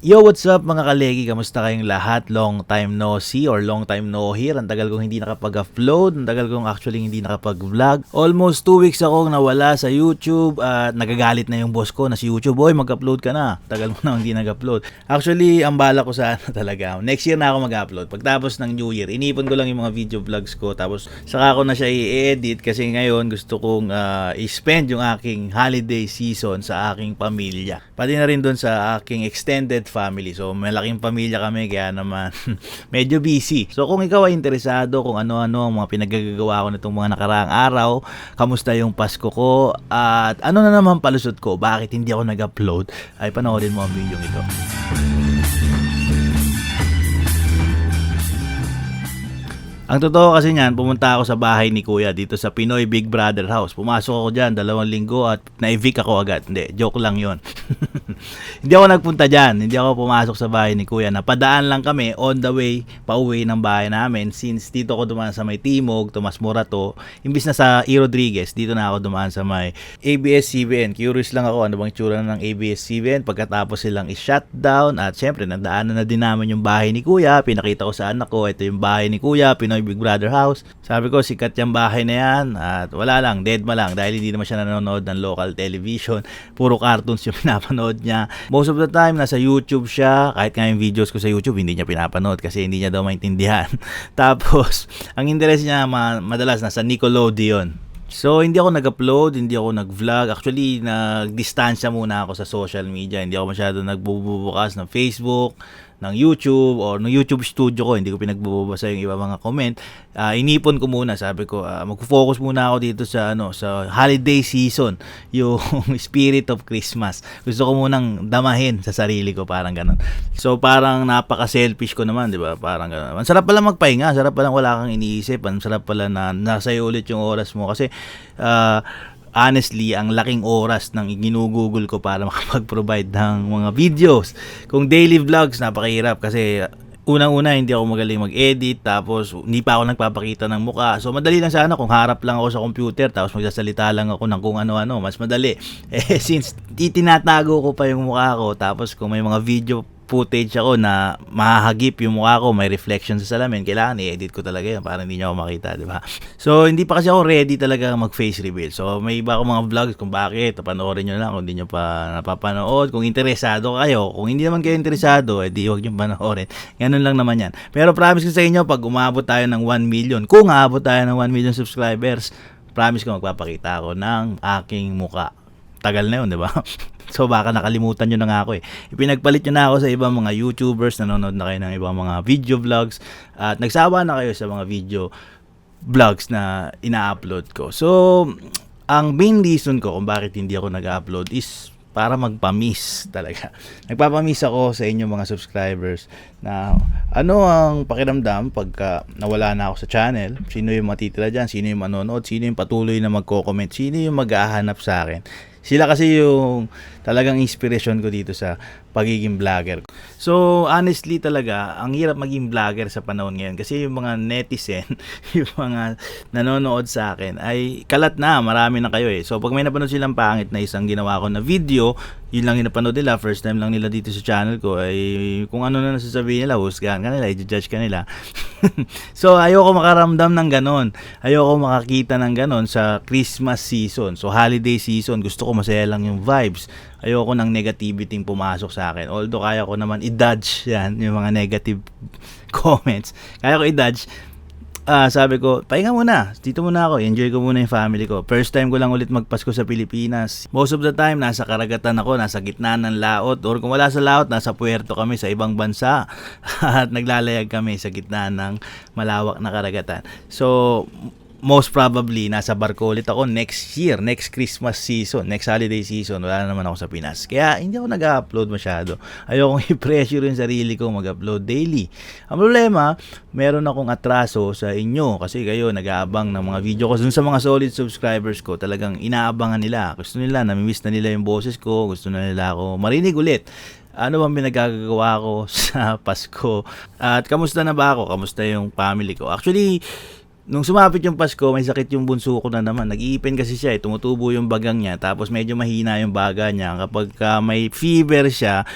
Yo, what's up mga kalegi? Kamusta kayong lahat? Long time no see or long time no hear. Ang tagal kong hindi nakapag-upload. Ang tagal kong actually hindi nakapag-vlog. Almost 2 weeks akong nawala sa YouTube at nagagalit na yung boss ko na si YouTube. Boy, mag-upload ka na. Tagal mo na hindi nag-upload. Actually, ang bala ko sa ano talaga. Next year na ako mag-upload. Pagtapos ng New Year, inipon ko lang yung mga video vlogs ko. Tapos saka ko na siya i-edit kasi ngayon gusto kong uh, i-spend yung aking holiday season sa aking pamilya. Pati na rin doon sa aking extended family. So, malaking pamilya kami, kaya naman medyo busy. So, kung ikaw ay interesado kung ano-ano ang mga pinagagagawa ko nitong mga nakaraang araw, kamusta yung Pasko ko, at ano na naman palusot ko, bakit hindi ako nag-upload, ay panoorin mo ang video ito. Ang totoo kasi niyan, pumunta ako sa bahay ni Kuya dito sa Pinoy Big Brother House. Pumasok ako diyan dalawang linggo at na-evict ako agad. Hindi, joke lang 'yon. hindi ako nagpunta diyan. Hindi ako pumasok sa bahay ni Kuya. Napadaan lang kami on the way pauwi ng bahay namin since dito ako dumaan sa may Timog, Tomas Morato. Imbis na sa E. Rodriguez, dito na ako dumaan sa may ABS-CBN. Curious lang ako ano bang tsura ng ABS-CBN pagkatapos silang i-shutdown at syempre nadaanan na din namin yung bahay ni Kuya. Pinakita ko sa anak ko, ito yung bahay ni Kuya, Pinoy Big Brother House. Sabi ko, sikat yung bahay na yan. At wala lang, dead ma lang. Dahil hindi naman siya nanonood ng local television. Puro cartoons yung pinapanood niya. Most of the time, nasa YouTube siya. Kahit nga yung videos ko sa YouTube, hindi niya pinapanood kasi hindi niya daw maintindihan. Tapos, ang interest niya ma- madalas nasa Nickelodeon. So, hindi ako nag-upload, hindi ako nag-vlog. Actually, nag-distansya muna ako sa social media. Hindi ako masyado nagbubukas ng Facebook, ng YouTube, or ng YouTube studio ko. Hindi ko pinagbubasa yung iba mga comment. Uh, inipon ko muna. Sabi ko, uh, mag-focus muna ako dito sa, ano, sa holiday season. Yung spirit of Christmas. Gusto ko munang damahin sa sarili ko. Parang ganun. So, parang napaka-selfish ko naman, di ba? Parang ganun. Ang sarap pala magpahinga. Sarap pala wala kang iniisip. Ang sarap pala na nasa ulit yung oras mo. Kasi, uh, honestly, ang laking oras ng ginugugol ko para makapag-provide ng mga videos. Kung daily vlogs, napakahirap kasi unang-una hindi ako magaling mag-edit tapos hindi pa ako nagpapakita ng muka. So madali lang sana kung harap lang ako sa computer tapos magsasalita lang ako ng kung ano-ano, mas madali. Eh since itinatago ko pa yung mukha ko tapos kung may mga video footage ako na mahahagip yung mukha ko, may reflection sa salamin, kailangan i-edit ko talaga yun para hindi niya ako makita, di ba? So, hindi pa kasi ako ready talaga mag-face reveal. So, may iba akong mga vlogs kung bakit, panoorin nyo lang kung hindi nyo pa napapanood. Kung interesado kayo, kung hindi naman kayo interesado, eh, huwag nyo panoorin. Ganun lang naman yan. Pero promise ko sa inyo, pag umabot tayo ng 1 million, kung aabot tayo ng 1 million subscribers, promise ko magpapakita ako ng aking muka. Tagal na yun, di ba? So baka nakalimutan nyo na nga ako eh. Ipinagpalit nyo na ako sa ibang mga YouTubers, nanonood na kayo ng ibang mga video vlogs, at nagsawa na kayo sa mga video vlogs na ina-upload ko. So, ang main reason ko kung bakit hindi ako nag-upload is para magpa-miss talaga. Nagpapa-miss ako sa inyo mga subscribers na ano ang pakiramdam pagka nawala na ako sa channel, sino yung matitira dyan, sino yung manonood, sino yung patuloy na magko-comment, sino yung mag-ahanap sa akin. Sila kasi yung talagang inspiration ko dito sa pagiging vlogger. So, honestly talaga, ang hirap maging vlogger sa panahon ngayon kasi yung mga netizen, yung mga nanonood sa akin ay kalat na, marami na kayo eh. So, pag may napanood silang pangit na isang ginawa ko na video, yun lang yung nila, first time lang nila dito sa channel ko, ay kung ano na nasasabihin nila, husgahan ka nila, i-judge ka nila. so, ayoko makaramdam ng ganon. Ayoko makakita ng ganon sa Christmas season. So, holiday season, gusto ko masaya lang yung vibes. Ayoko ng negativity pumasok sa akin. Although, kaya ko naman i-dodge yan, yung mga negative comments. Kaya ko i-dodge uh, sabi ko, pahinga muna. Dito muna ako. Enjoy ko muna yung family ko. First time ko lang ulit magpasko sa Pilipinas. Most of the time, nasa karagatan ako, nasa gitna ng laot. Or kung wala sa laot, nasa puerto kami sa ibang bansa. At naglalayag kami sa gitna ng malawak na karagatan. So, most probably nasa barko ulit ako next year, next Christmas season, next holiday season. Wala na naman ako sa Pinas. Kaya hindi ako nag-upload masyado. Ayokong i-pressure yung sarili ko mag-upload daily. Ang problema, meron akong atraso sa inyo kasi kayo nag-aabang ng mga video ko. Dun sa mga solid subscribers ko, talagang inaabangan nila. Gusto nila, namimiss na nila yung boses ko. Gusto na nila ako marinig ulit ano bang pinagagawa ko sa Pasko? At kamusta na ba ako? Kamusta yung family ko? Actually, Nung sumapit yung Pasko, may sakit yung bunso ko na naman. Nag-iipin kasi siya, eh. tumutubo yung bagang niya, tapos medyo mahina yung baga niya. Kapag uh, may fever siya,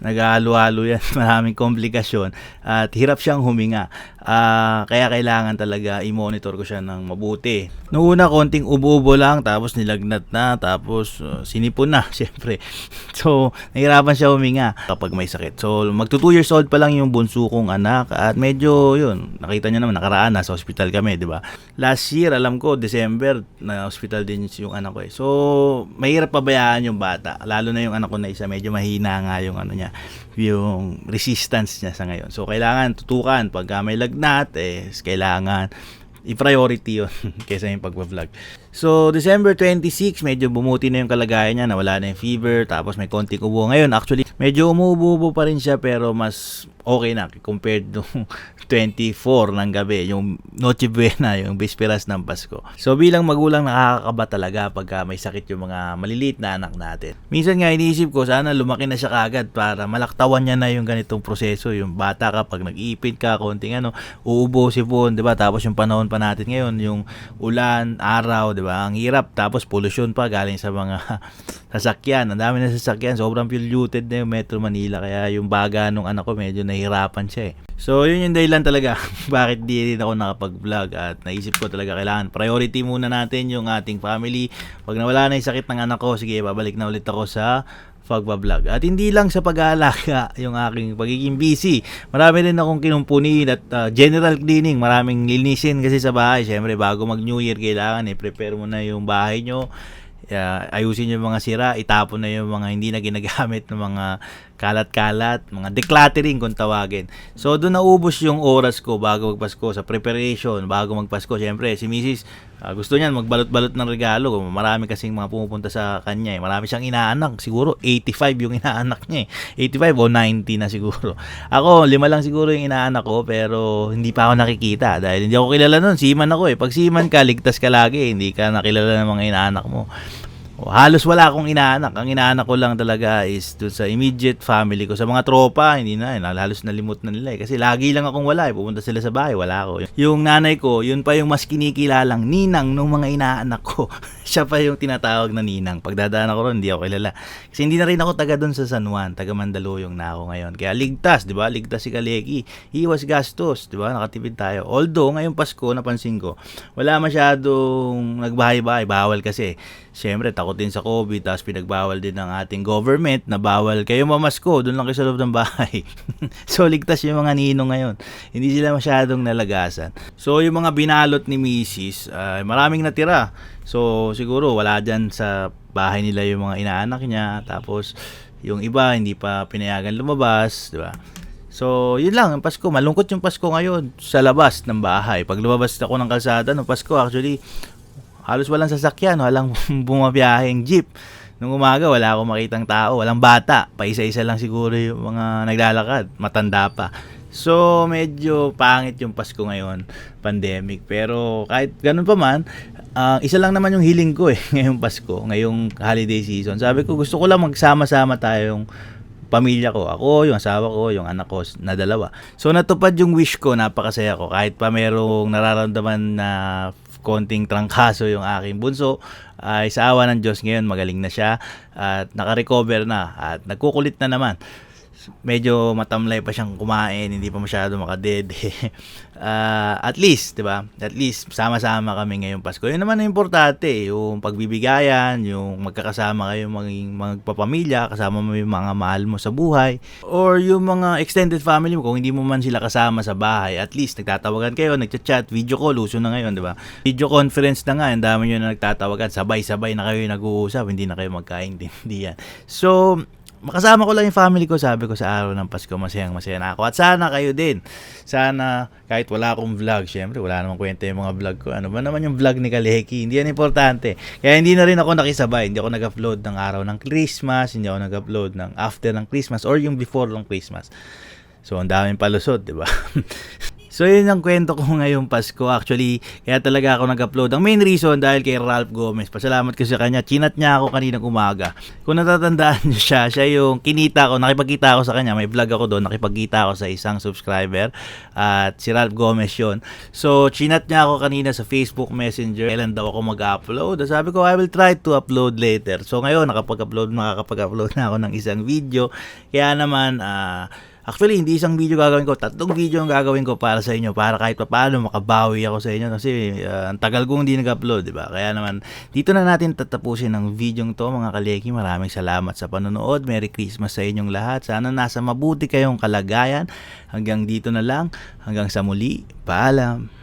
Nag-halo-halo yan, maraming komplikasyon at hirap siyang huminga. Ah, kaya kailangan talaga i-monitor ko siya ng mabuti. Noong una, konting ubo-ubo lang, tapos nilagnat na, tapos uh, sinipon na, syempre. So, nahirapan siya huminga kapag may sakit. So, magto 2 years old pa lang yung bunso kong anak at medyo yun, nakita niyo naman nakaraan na sa hospital kami, di ba? Last year, alam ko, December, na hospital din yung anak ko eh. So, mahirap pabayaan yung bata. Lalo na yung anak ko na isa, medyo mahina nga yung ano niya, yung resistance niya sa ngayon. So, kailangan tutukan pagka may lagnat, eh, kailangan i-priority yun kaysa yung pagpa-vlog. So, December 26, medyo bumuti na yung kalagayan niya, nawala na yung fever, tapos may konting ubo. Ngayon, actually, medyo umuubo pa rin siya, pero mas okay na compared nung 24 ng gabi, yung Noche Buena, yung Bisperas ng Pasko. So, bilang magulang, nakakakaba talaga pagka may sakit yung mga maliliit na anak natin. Minsan nga, iniisip ko, sana lumaki na siya kagad para malaktawan niya na yung ganitong proseso. Yung bata kapag nag-iipit ka, konting ano, uubo si Bon, di ba? Tapos yung panahon pa natin ngayon, yung ulan, araw, di ba? Ang hirap. Tapos pollution pa galing sa mga sasakyan. Ang dami na sasakyan. Sobrang polluted na yung Metro Manila. Kaya yung baga nung anak ko, medyo nahihirapan siya eh. So, yun yung dahilan talaga bakit di rin ako nakapag-vlog at naisip ko talaga kailangan priority muna natin yung ating family. Pag nawala na yung sakit ng anak ko, sige, babalik na ulit ako sa pagbablog. At hindi lang sa pag-aalaga yung aking pagiging busy. Marami rin akong kinumpunin at uh, general cleaning. Maraming linisin kasi sa bahay. Siyempre, bago mag-New Year, kailangan i-prepare mo na yung bahay nyo. Uh, ayusin yung mga sira, itapon na yung mga hindi na ginagamit ng mga kalat-kalat, mga decluttering kung tawagin. So doon naubos yung oras ko bago magpasko sa preparation, bago magpasko. Siyempre, si Mrs. Uh, gusto niyan magbalot-balot ng regalo. Marami kasing mga pumupunta sa kanya eh. Marami siyang inaanak. Siguro 85 yung inaanak niya eh. 85 o 90 na siguro. Ako, lima lang siguro yung inaanak ko pero hindi pa ako nakikita dahil hindi ako kilala nun. Siman ako eh. Pag siman ka, ligtas ka lagi. Hindi ka nakilala ng mga inaanak mo. O, halos wala akong inaanak. Ang inaanak ko lang talaga is dun sa immediate family ko. Sa mga tropa, hindi na. Eh, halos nalimot na nila eh. Kasi lagi lang akong wala eh. Pupunta sila sa bahay, wala ako. Yung nanay ko, yun pa yung mas kinikilalang ninang ng mga inaanak ko. Siya pa yung tinatawag na ninang. Pagdadaan ako ron, hindi ako kilala. Kasi hindi na rin ako taga dun sa San Juan. Taga Mandaluyong na ako ngayon. Kaya ligtas, di ba? Ligtas si Kaleki. Iwas gastos, di ba? Nakatipid tayo. Although, ngayong Pasko, napansin ko, wala masyadong nagbahay-bahay. Bawal kasi. Siyempre, takot din sa COVID, tapos pinagbawal din ng ating government na bawal kayo mamasko, doon lang kayo sa loob ng bahay. so, ligtas yung mga ninong ngayon. Hindi sila masyadong nalagasan. So, yung mga binalot ni Mrs., uh, maraming natira. So, siguro wala dyan sa bahay nila yung mga inaanak niya. Tapos, yung iba, hindi pa pinayagan lumabas, di ba? So, yun lang, ang Pasko. Malungkot yung Pasko ngayon sa labas ng bahay. Pag lumabas ako ng kalsada ng Pasko, actually, halos walang sasakyan, walang bumabiyaheng jeep. Nung umaga, wala akong makitang tao, walang bata. Paisa-isa lang siguro yung mga naglalakad, matanda pa. So, medyo pangit yung Pasko ngayon, pandemic. Pero kahit ganun pa man, uh, isa lang naman yung healing ko eh, ngayong Pasko, ngayong holiday season. Sabi ko, gusto ko lang magsama-sama tayong pamilya ko. Ako, yung asawa ko, yung anak ko na dalawa. So, natupad yung wish ko, napakasaya ko. Kahit pa merong nararamdaman na konting trangkaso yung aking bunso ay sa awa ng Diyos ngayon magaling na siya at naka-recover na at nagkukulit na naman medyo matamlay pa siyang kumain, hindi pa masyado makadede. uh, at least, 'di ba? At least sama-sama kami ngayong Pasko. 'Yun naman ang importante, yung pagbibigayan, yung magkakasama kayo maging magpapamilya, kasama mo yung mga mahal mo sa buhay or yung mga extended family mo kung hindi mo man sila kasama sa bahay, at least nagtatawagan kayo, nagchat-chat, video call, uso na ngayon, 'di ba? Video conference na nga, ang dami niyo na nagtatawagan, sabay-sabay na kayo nag-uusap, hindi na kayo magkaintindihan. So, makasama ko lang yung family ko, sabi ko sa araw ng Pasko, masayang masaya na ako. At sana kayo din. Sana, kahit wala akong vlog, syempre, wala namang kwenta yung mga vlog ko. Ano ba naman yung vlog ni Kaleki? Hindi yan importante. Kaya hindi na rin ako nakisabay. Hindi ako nag-upload ng araw ng Christmas, hindi ako nag-upload ng after ng Christmas, or yung before ng Christmas. So, ang daming palusot, di ba? So yun ang kwento ko ngayong Pasko. Actually, kaya talaga ako nag-upload. Ang main reason dahil kay Ralph Gomez. Pasalamat ko sa kanya. Chinat niya ako kaninang umaga. Kung natatandaan niyo siya, siya yung kinita ko, nakipagkita ako sa kanya. May vlog ako doon, nakipagkita ako sa isang subscriber. At si Ralph Gomez yun. So, chinat niya ako kanina sa Facebook Messenger. Kailan daw ako mag-upload? Sabi ko, I will try to upload later. So ngayon, nakapag-upload, makakapag-upload na ako ng isang video. Kaya naman, ah, Actually, hindi isang video gagawin ko. Tatlong video ang gagawin ko para sa inyo. Para kahit pa paano makabawi ako sa inyo. Kasi uh, ang tagal kong hindi nag-upload, di ba? Kaya naman, dito na natin tatapusin ang video to mga kaleki. Maraming salamat sa panonood. Merry Christmas sa inyong lahat. Sana nasa mabuti kayong kalagayan. Hanggang dito na lang. Hanggang sa muli. Paalam.